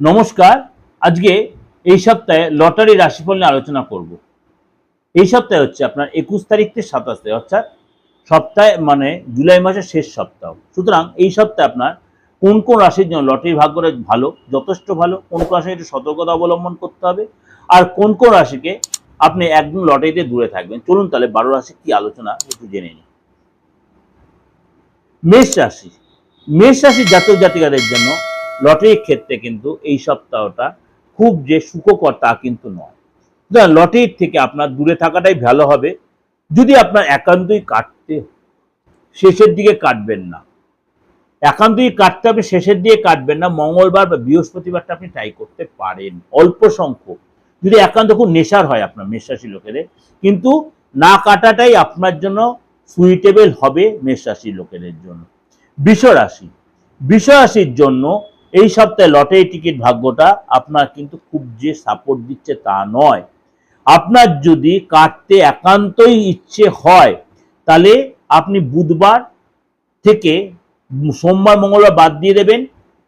নমস্কার, আজকে এই সপ্তাহে লটারি রাশিফল নিয়ে আলোচনা করব। এই সপ্তাহে হচ্ছে আপনার একুশ তারিখ থেকে সাতাশ তারিখ, অর্থাৎ সপ্তাহে মানে জুলাই মাসের শেষ সপ্তাহ। সুতরাং এই সপ্তাহে আপনার কোন কোন রাশির জন্য লটারি ভাগ্যটা ভালো, যথেষ্ট ভালো, কোন কোন রাশি একটু সতর্কতা অবলম্বন করতে হবে, আর কোন কোন রাশিকে আপনি একদম লটারিতে দূরে থাকবেন। চলুন তাহলে বারো রাশি কি আলোচনা একটু জেনে নিই। মেষ রাশি, মেষ রাশির জাতক জাতিকাদের জন্য লটারির ক্ষেত্রে কিন্তু এই সপ্তাহটা খুব যে সুখকর তা কিন্তু নয়। লটারির থেকে আপনার দূরে থাকাটাই ভালো হবে। যদি আপনার একান্তই কাটতে শেষের দিকে কাটবেন না। একান্তই কাটতে হবে শেষের দিকে কাটবেন না, মঙ্গলবার বা বৃহস্পতিবারটা আপনি ট্রাই করতে পারেন। অল্প সংখ্যক। যদি একান্ত খুব নেশার হয় আপনার মেষরাশি লোকেদের, কিন্তু না কাটাটাই আপনার জন্য সুইটেবল হবে মেষরাশির লোকেদের জন্য। বৃষ রাশি বৃষ রাশির জন্য এই সপ্তাহে লটারি টিকিট ভাগ্যটা আপনার কিন্তু খুব যে সাপোর্ট দিচ্ছে তা নয়। আপনার যদি কাটতে একান্তই ইচ্ছে হয়, তাহলে আপনি বুধবার থেকে সোমবার, মঙ্গলবার বাদ দিয়ে দেবেন।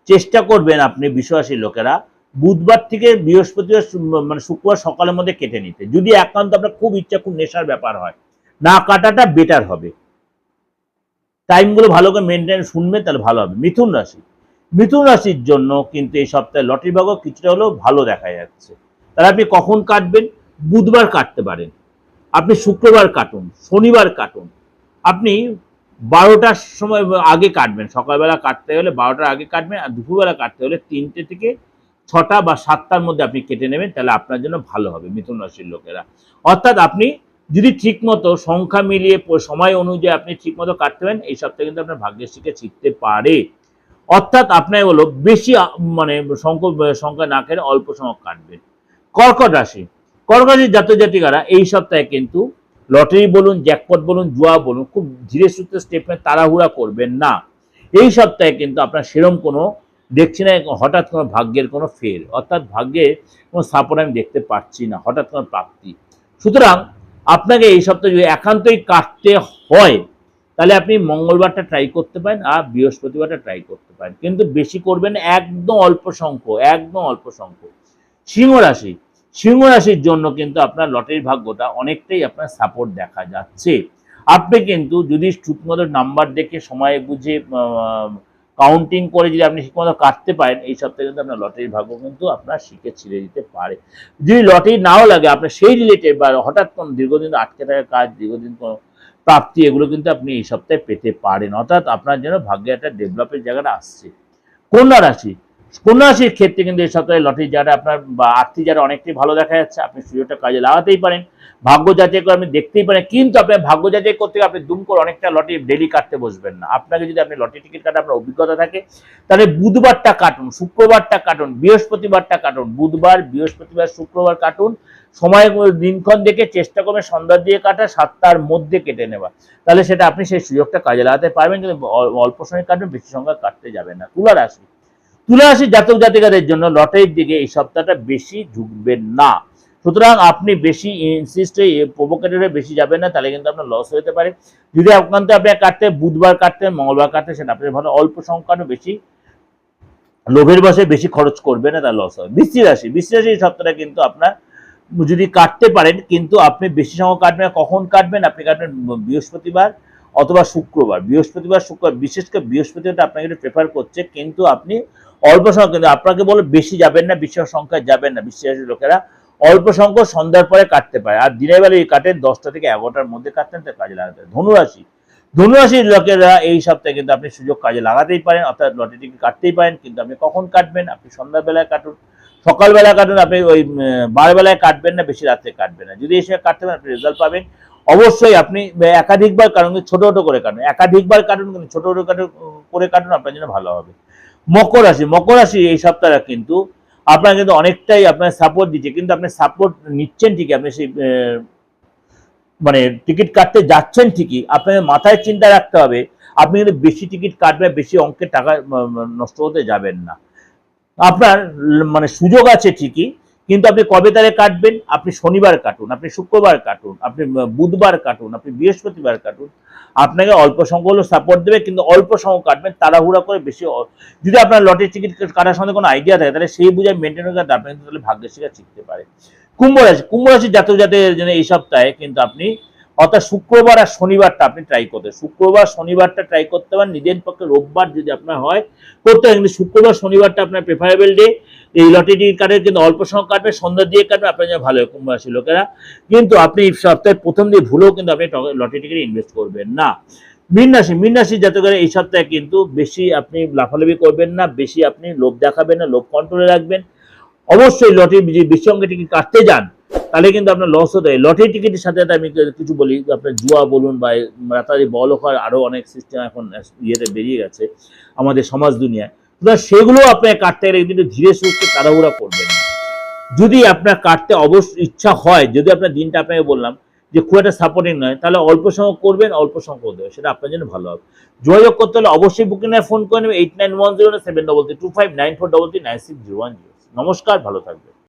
চেষ্টা করবেন আপনি বিশ্বরাশির লোকেরা বুধবার থেকে বৃহস্পতিবার মানে শুক্রবার সকালের মধ্যে কেটে নিতে। যদি একান্ত আপনার খুব ইচ্ছা, খুব নেশার ব্যাপার হয়, না কাটাটা বেটার হবে। টাইমগুলো ভালো করে মেনটেন শুনবেন তাহলে ভালো হবে। মিথুন রাশি। মিথুন রাশির জন্য কিন্তু এই সপ্তাহে লটারি ভাগ্য কিছুটা হলেও ভালো দেখা যাচ্ছে। তাহলে আপনি কখন কাটবেন? বুধবার কাটতে পারেন। আপনি শুক্রবার কাটুন, শনিবার কাটুন। আপনি বারোটার সময় আগে কাটবেন। সকালবেলা কাটতে হলে বারোটার আগে কাটবেন আর দুপুরবেলা কাটতে হলে তিনটে থেকে ছটা বা সাতটার মধ্যে আপনি কেটে নেবেন, তাহলে আপনার জন্য ভালো হবে মিথুন রাশির লোকেরা। অর্থাৎ আপনি যদি ঠিকমতো সংখ্যা মিলিয়ে সময় অনুযায়ী আপনি ঠিকমতো কাটতে পারেন, এই সপ্তাহে কিন্তু আপনার ভাগ্যের শিখে শিখতে পারে। অর্থাৎ আপনার হলো বেশি মানে সংখ্যা সংখ্যা না কেটে অল্প সংখ্যক কাটবেন কর্কট রাশি। কর্কট রাশির জাতক জাতিকারা এই সপ্তাহে কিন্তু লটারি বলুন, জ্যাকপট বলুন, জুয়া বলুন, খুব ধীরে সুস্থে স্টেপে তাড়াহুড়া করবেন না। এই সপ্তাহে কিন্তু আপনার সেরম কোনো, দেখছি না হঠাৎ কোনো ভাগ্যের কোনো ফের। অর্থাৎ ভাগ্যের কোনো সাপোর্ট আমি দেখতে পাচ্ছি না, হঠাৎ কোনো প্রাপ্তি। সুতরাং আপনাকে এই সপ্তাহে যদি একান্তই কাটতে হয় তাহলে আপনি মঙ্গলবারটা ট্রাই করতে পারেন, আর বৃহস্পতিবারটা ট্রাই করতে পারেন। কিন্তু বেশি করবেন একদম অল্প সংখ্য একদম অল্প সংখ্যক। সিংহ রাশি, সিংহ রাশির জন্য কিন্তু আপনার লটারির ভাগ্যটা অনেকটাই আপনার সাপোর্ট দেখা যাচ্ছে। আপনি কিন্তু যদি ঠিকমতো নাম্বার দেখে সময় বুঝে কাউন্টিং করে যদি আপনি ঠিকমতো কাটতে পারেন, এই সপ্তাহে কিন্তু আপনার লটারির ভাগ্য কিন্তু আপনার শিখে ছিঁড়ে দিতে পারে। যদি লটারি নাও লাগে, আপনার সেই রিলেটেড বা হঠাৎ কোনো দীর্ঘদিন আটকে থাকা কাজ, দীর্ঘদিন কোনো প্রাপ্তি, এগুলো কিন্তু আপনি এই সপ্তাহে পেতে পারেন। অর্থাৎ আপনার যেন ভাগ্যে একটা ডেভেলপের জায়গাটা আসছে। কন্যা রাশি, কন্যা রাশির ক্ষেত্রে কিন্তু এই সপ্তাহে লটারির জায়গাটা আপনার বা আর্থিক জায়গাটা অনেকটাই ভালো দেখা যাচ্ছে, আপনি সুযোগটা কাজে লাগাতেই পারেন। ভাগ্য যাচাই করে আপনি দেখতেই পারেন। কিন্তু আপনি ভাগ্য যাচাই করতে আপনি দুম করে অনেকটা লটারি ডেলি কাটতে বসবেন না। আপনাকে যদি আপনি লটারি টিকিট কাটার আপনার অভিজ্ঞতা থাকে, তাহলে বুধবারটা কাটুন, শুক্রবারটা কাটুন, বৃহস্পতিবারটা কাটুন, বুধবার, বৃহস্পতিবার, শুক্রবার কাটুন। সময় দিনক্ষণ দেখে চেষ্টা করবে সন্ধ্যা দিয়ে কাটা, সাতটার মধ্যে কেটে নেওয়া। তাহলে সেটা আপনি সেই সুযোগটা কাজে লাগাতে পারবেন, কিন্তু অল্প সময় কাটবেন, বেশি সংখ্যা কাটতে যাবেন না। তুলা রাশি তুলা রাশির জাতক জাতিকাদের জন্য লটারির দিকে এই সপ্তাহটা বেশি ঝুঁকবেন না। সুতরাং আপনি বেশি ইনসিস্ট প্রভোকেটরে বেশি যাবেন না, তাহলে কিন্তু আপনার লস হতে পারে। যদি আপনার আপনি কাটতে, বুধবার কাটতেন মঙ্গলবার কাটতে সেটা আপনি ভালো অল্প সংখ্যাটা বেশি, লোভের বসে বেশি খরচ করবে না তার লস হবে। বৃষ্টি রাশি বৃষ্টি রাশি সপ্তাহটা কিন্তু আপনার যদি কাটতে পারেন, কিন্তু আপনি বেশি সময় কাটবেন। কখন কাটবেন? আপনি কাটবেন বৃহস্পতিবার অথবা শুক্রবার। বৃহস্পতিবার, শুক্রবার, বিশেষ করে বৃহস্পতিবারটা আপনাকে একটু প্রেফার করছে, কিন্তু আপনি অল্প সংখ্যা কিন্তু আপনাকে বলে বেশি যাবেন না, বেশি সংখ্যায় যাবেন না বিশ্বাসী লোকেরা। অল্প সংখ্যক সন্ধ্যার পরে কাটতে পারে। আর দিনের বেলা এই কাটেন, দশটা থেকে এগারোটার মধ্যে কাটতেন তার কাজে লাগাতে পারে ধনুরাশি। ধনুরাশির লোকেরা এই সপ্তাহে কিন্তু আপনি সুযোগ কাজে লাগাতেই পারেন, অর্থাৎ লটারি টিকিট কাটতেই পারেন, কিন্তু আপনি কখন কাটবেন? আপনি সন্ধ্যাবেলায় কাটুন সকালবেলা কাটুন, আপনি ওই বারবেলায় কাটবেন না, বেশি রাত্রে কাটবেন না। যদি এসে কাটতে পারেন, আপনি রেজাল্ট পাবেন। অবশ্যই আপনি একাধিকবার কাটুন, কিন্তু ছোট ছোটো করে কাটুন। একাধিকবার কাটুন, কিন্তু ছোটো ছোট কাটুন, করে কাটুন, আপনার জন্য ভালো হবে। মকর রাশি। মকর রাশি এই সপ্তাহে কিন্তু আপনার কিন্তু অনেকটাই আপনার সাপোর্ট দিচ্ছে, কিন্তু আপনি সাপোর্ট নিচ্ছেন ঠিকই, আপনি সেই মানে টিকিট কাটতে যাচ্ছেন ঠিকই আপনাকে মাথায় চিন্তা রাখতে হবে, আপনি কিন্তু বেশি টিকিট কাটবেন, বেশি অঙ্কের টাকা নষ্ট হতে যাবেন না। আপনার মানে সুযোগ আছে ঠিকই কিন্তু আপনি কবে তারে কাটবেন? আপনি শনিবার কাটুন, আপনি শুক্রবার কাটুন, আপনি বুধবার কাটুন, আপনি বৃহস্পতিবার কাটুন। আপনাকে অল্প সংখ্যক হলেও সাপোর্ট দেবে, কিন্তু অল্প সংখ্যক কাটবেন, তাড়াহুড়া করে বেশি যদি আপনার লটের টিকিট কাটার সঙ্গে কোনো আইডিয়া থাকে, তাহলে সেই বুঝে মেনটেন করে আপনি কিন্তু তাহলে ভাগ্যের শিখা শিখতে পারে কুম্ভ রাশি, কুম্ভ রাশির জাতক জাতের জন্য এই সপ্তাহে কিন্তু আপনি অর্থাৎ শুক্রবার আর শনিবারটা আপনি ট্রাই করতে, শুক্রবার, শনিবারটা ট্রাই করতে পারেন। নিজের পক্ষে রোববার যদি আপনার হয়, করতে কিন্তু শুক্রবার, শনিবারটা আপনার প্রেফারেবল ডে এই লটারি কাটের কিন্তু অল্প সময় কাটবে, সন্ধ্যা দিয়ে কাটবে, আপনার জন্য ভালো হয় লোকেরা। কিন্তু আপনি সপ্তাহের প্রথম দিয়ে ভুলেও কিন্তু আপনি লটারি টিকিটে ইনভেস্ট করবেন না। মীন রাশি মীন রাশির জাতকের এই সপ্তাহে কিন্তু বেশি আপনি লাফালাফি করবেন না, বেশি আপনি লোভ দেখাবেন না, লোভ কন্ট্রোলে রাখবেন। অবশ্যই লটারি যদি বেশি টিকিট কাটতে যান, তাহলে কিন্তু আপনার লস হতে হয় লটারি টিকিটের সাথে সাথে আমি কিছু বলি, আপনার জুয়া বলুন বা রাতারি বল হওয়ার আরও অনেক সিস্টেম এখন ইয়েতে বেরিয়ে গেছে আমাদের সমাজ দুনিয়ায়। সুতরাং সেগুলো আপনাকে কাটতে গেলে কিন্তু ধীরে সুস্থে তাড়াহুড়া করবেন না। যদি আপনার কাটতে অবশ্য ইচ্ছা হয়, যদি আপনার দিনটা আপনাকে বললাম যে খুব একটা সাপোর্টিং নয়, তাহলে অল্প সংখ্যক করবেন, অল্প সংখ্যক দেবেন, সেটা আপনার জন্য ভালো হবে। যোগাযোগ করতে হলে অবশ্যই বুকিং ফোন করে নেবেন eight nine one zero seven double three two five nine four double three nine six zero one zero নমস্কার, ভালো থাকবেন।